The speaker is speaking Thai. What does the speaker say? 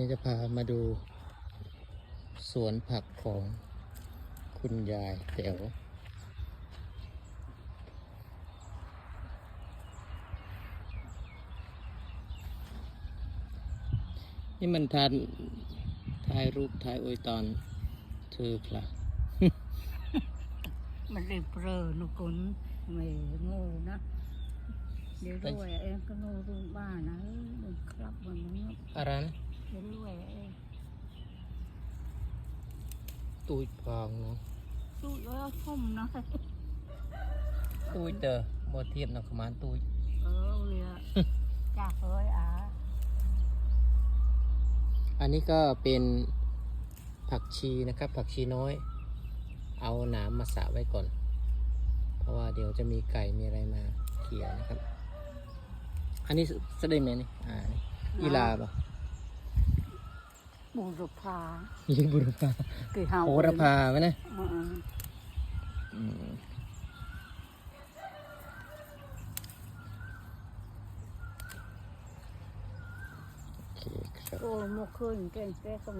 นี่จะพามาดู สวนผักของคุณยายแต๋วนี่มันทานถ่ายรูปถ่ายอวยตอนเธอคละมันเลยเปรอนุกุนไม่โง่นะ เดี๋ยวด้วยเองก็โง่รูปบ้านนะเออมันครับมันนี้อะไรนะ เดี๋ยวด้วยเอง ตูดพองเนาะสู้เออคมนะตูดเตอบ่เทียบนักขมานตูดเออเรือจ้าเอ้ยอะอันนี้ก็เป็นผักชีนะครับ ผักชีน้อย เอาหนามมาสระไว้ก่อน เพราะว่าเดี๋ยวจะมีไก่มีอะไรมาเขี่ยนะครับ อันนี้สะได้ไหมนี่อ่านี่อีลาปะ บูรพายี่บุรพาคือเฮาโหระพาไหมนะเอออืมโอเคครับโอ้โมขึ้นเก่งแก่ตรงไหน